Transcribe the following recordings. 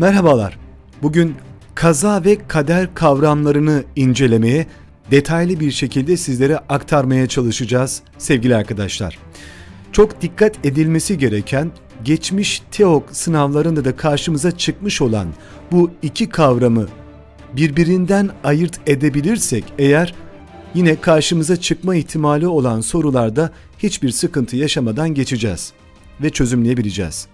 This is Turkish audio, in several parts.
Merhabalar. Bugün kaza ve kader kavramlarını incelemeye, detaylı bir şekilde sizlere aktarmaya çalışacağız sevgili arkadaşlar. Çok dikkat edilmesi gereken, geçmiş TEOK sınavlarında da karşımıza çıkmış olan bu iki kavramı birbirinden ayırt edebilirsek eğer yine karşımıza çıkma ihtimali olan sorularda hiçbir sıkıntı yaşamadan geçeceğiz ve çözümleyebileceğiz.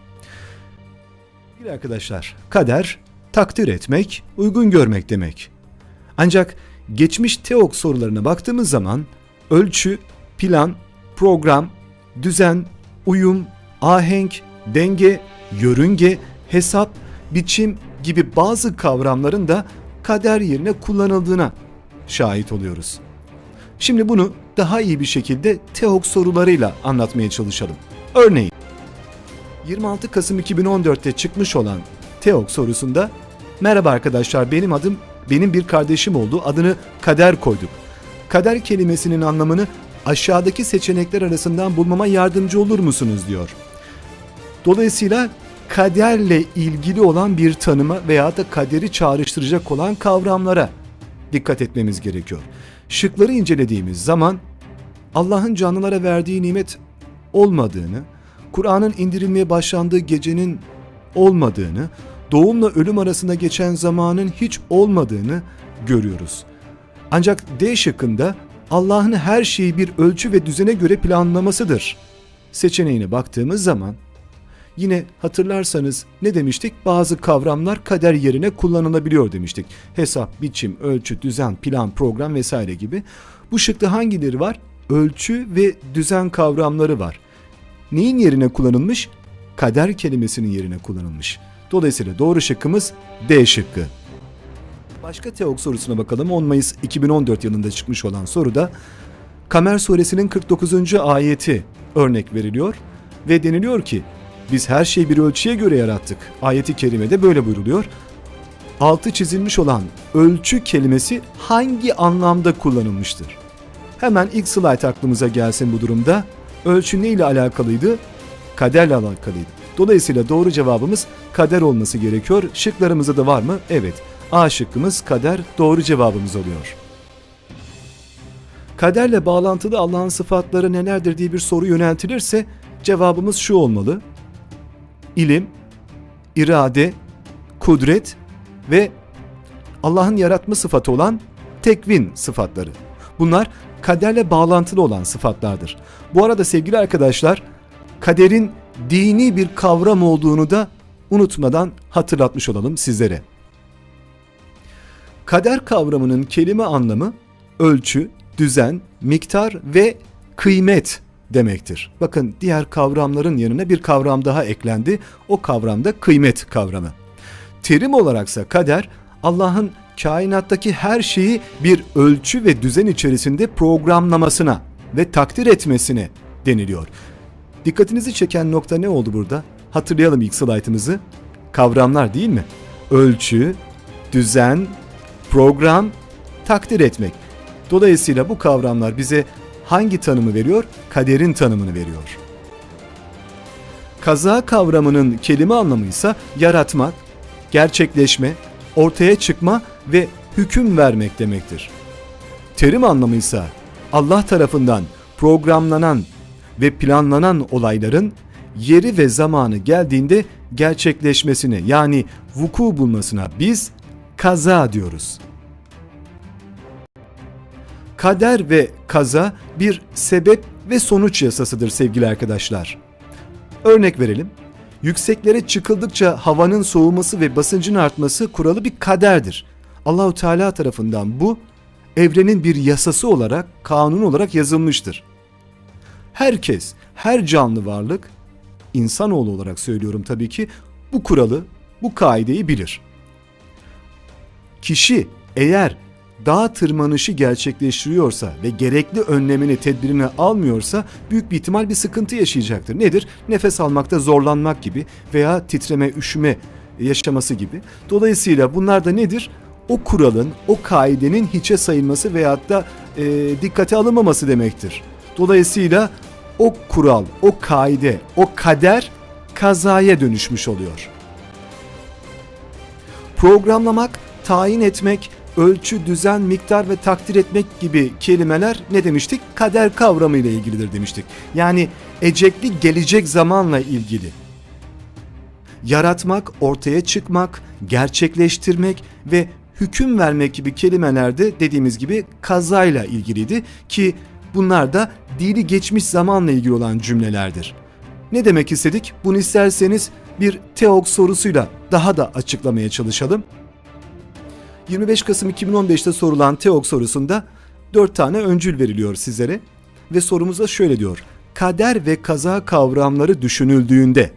Sevgili arkadaşlar, kader takdir etmek, uygun görmek demek. Ancak geçmiş TEOK sorularına baktığımız zaman ölçü, plan, program, düzen, uyum, ahenk, denge, yörünge, hesap, biçim gibi bazı kavramların da kader yerine kullanıldığına şahit oluyoruz. Şimdi bunu daha iyi bir şekilde TEOK sorularıyla anlatmaya çalışalım. Örneğin 26 Kasım 2014'te çıkmış olan TEOK sorusunda Merhaba arkadaşlar benim adım benim bir kardeşim oldu adını Kader koyduk. Kader kelimesinin anlamını aşağıdaki seçenekler arasından bulmama yardımcı olur musunuz diyor. Dolayısıyla kaderle ilgili olan bir tanıma veya da kaderi çağrıştıracak olan kavramlara dikkat etmemiz gerekiyor. Şıkları incelediğimiz zaman Allah'ın canlılara verdiği nimet olmadığını, Kur'an'ın indirilmeye başlandığı gecenin olmadığını, doğumla ölüm arasında geçen zamanın hiç olmadığını görüyoruz. Ancak D şıkkında Allah'ın her şeyi bir ölçü ve düzene göre planlamasıdır. Seçeneğine baktığımız zaman yine hatırlarsanız ne demiştik? Bazı kavramlar kader yerine kullanılabiliyor demiştik. Hesap, biçim, ölçü, düzen, plan, program vesaire gibi. Bu şıkta hangileri var? Ölçü ve düzen kavramları var. Neyin yerine kullanılmış? Kader kelimesinin yerine kullanılmış. Dolayısıyla doğru şıkkımız D şıkkı. Başka teok sorusuna bakalım. 10 Mayıs 2014 yılında çıkmış olan soruda Kamer suresinin 49. ayeti örnek veriliyor ve deniliyor ki biz her şeyi bir ölçüye göre yarattık. Ayeti kerimede böyle buyruluyor. Altı çizilmiş olan ölçü kelimesi hangi anlamda kullanılmıştır? Hemen ilk slide aklımıza gelsin bu durumda. Ölçü ne ile alakalıydı? Kaderle alakalıydı. Dolayısıyla doğru cevabımız kader olması gerekiyor. Şıklarımızda da var mı? Evet. A şıkkımız kader doğru cevabımız oluyor. Kaderle bağlantılı Allah'ın sıfatları nelerdir diye bir soru yöneltilirse cevabımız şu olmalı. İlim, irade, kudret ve Allah'ın yaratma sıfatı olan tekvin sıfatları. Bunlar kaderle bağlantılı olan sıfatlardır. Bu arada sevgili arkadaşlar, kaderin dini bir kavram olduğunu da unutmadan hatırlatmış olalım sizlere. Kader kavramının kelime anlamı ölçü, düzen, miktar ve kıymet demektir. Bakın diğer kavramların yanına bir kavram daha eklendi. O kavramda kıymet kavramı. Terim olaraksa kader Allah'ın kainattaki her şeyi bir ölçü ve düzen içerisinde programlamasına ve takdir etmesine deniliyor. Dikkatinizi çeken nokta ne oldu burada? Hatırlayalım ilk slaytımızı. Kavramlar değil mi? Ölçü, düzen, program, takdir etmek. Dolayısıyla bu kavramlar bize hangi tanımı veriyor? Kaderin tanımını veriyor. Kaza kavramının kelime anlamı ise yaratmak, gerçekleşme, ortaya çıkma ve hüküm vermek demektir. Terim anlamı ise Allah tarafından programlanan ve planlanan olayların yeri ve zamanı geldiğinde gerçekleşmesine yani vuku bulmasına biz kaza diyoruz. Kader ve kaza bir sebep ve sonuç yasasıdır sevgili arkadaşlar. Örnek verelim. Yükseklere çıkıldıkça havanın soğuması ve basıncın artması kuralı bir kaderdir. Allahu Teala tarafından bu evrenin bir yasası olarak, kanun olarak yazılmıştır. Herkes, her canlı varlık, insanoğlu olarak söylüyorum tabii ki, bu kuralı, bu kaideyi bilir. Kişi eğer dağ tırmanışı gerçekleştiriyorsa ve gerekli önlemini, tedbirini almıyorsa büyük bir ihtimal bir sıkıntı yaşayacaktır. Nedir? Nefes almakta zorlanmak gibi veya titreme, üşüme yaşaması gibi. Dolayısıyla bunlar da nedir? O kuralın, o kaidenin hiçe sayılması veyahut da e, dikkate alınmaması demektir. Dolayısıyla o kural, o kaide, o kader kazaya dönüşmüş oluyor. Programlamak, tayin etmek, ölçü, düzen, miktar ve takdir etmek gibi kelimeler ne demiştik? Kader kavramı ile ilgilidir demiştik. Yani ecekli gelecek zamanla ilgili. Yaratmak, ortaya çıkmak, gerçekleştirmek ve hüküm vermek gibi kelimelerde dediğimiz gibi kazayla ilgiliydi ki bunlar da dili geçmiş zamanla ilgili olan cümlelerdir. Ne demek istedik? Bunu isterseniz bir TEOG sorusuyla daha da açıklamaya çalışalım. 25 Kasım 2015'te sorulan TEOG sorusunda 4 tane öncül veriliyor sizlere ve sorumuzda şöyle diyor. Kader ve kaza kavramları düşünüldüğünde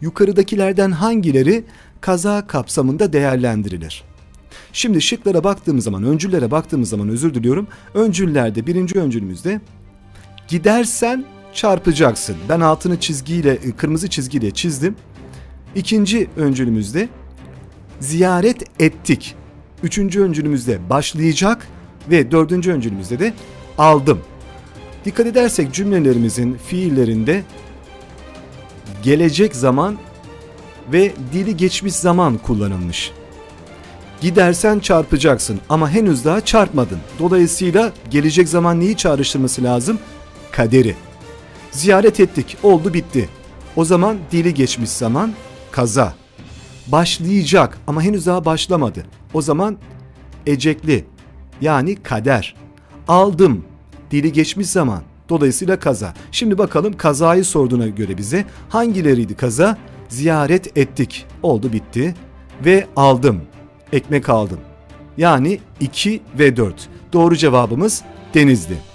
yukarıdakilerden hangileri kaza kapsamında değerlendirilir? Şimdi şıklara baktığımız zaman, öncüllere baktığımız zaman özür diliyorum. Öncüllerde birinci öncülümüzde gidersen çarpacaksın. Ben altını çizgiyle, e, kırmızı çizgiyle çizdim. İkinci öncülümüzde ziyaret ettik. Üçüncü öncülümüzde başlayacak ve dördüncü öncülümüzde de aldım. Dikkat edersek cümlelerimizin fiillerinde gelecek zaman ve dili geçmiş zaman kullanılmış. Gidersen çarpacaksın ama henüz daha çarpmadın. Dolayısıyla gelecek zaman neyi çağrıştırması lazım? Kaderi. Ziyaret ettik, oldu bitti. O zaman dili geçmiş zaman kaza. Başlayacak ama henüz daha başlamadı. O zaman ecekli yani kader. Aldım dili geçmiş zaman. Dolayısıyla kaza. Şimdi bakalım kazayı sorduğuna göre bize hangileriydi kaza? Ziyaret ettik. Oldu bitti. Ve aldım. Ekmek aldım. Yani 2 ve 4. Doğru cevabımız Denizli.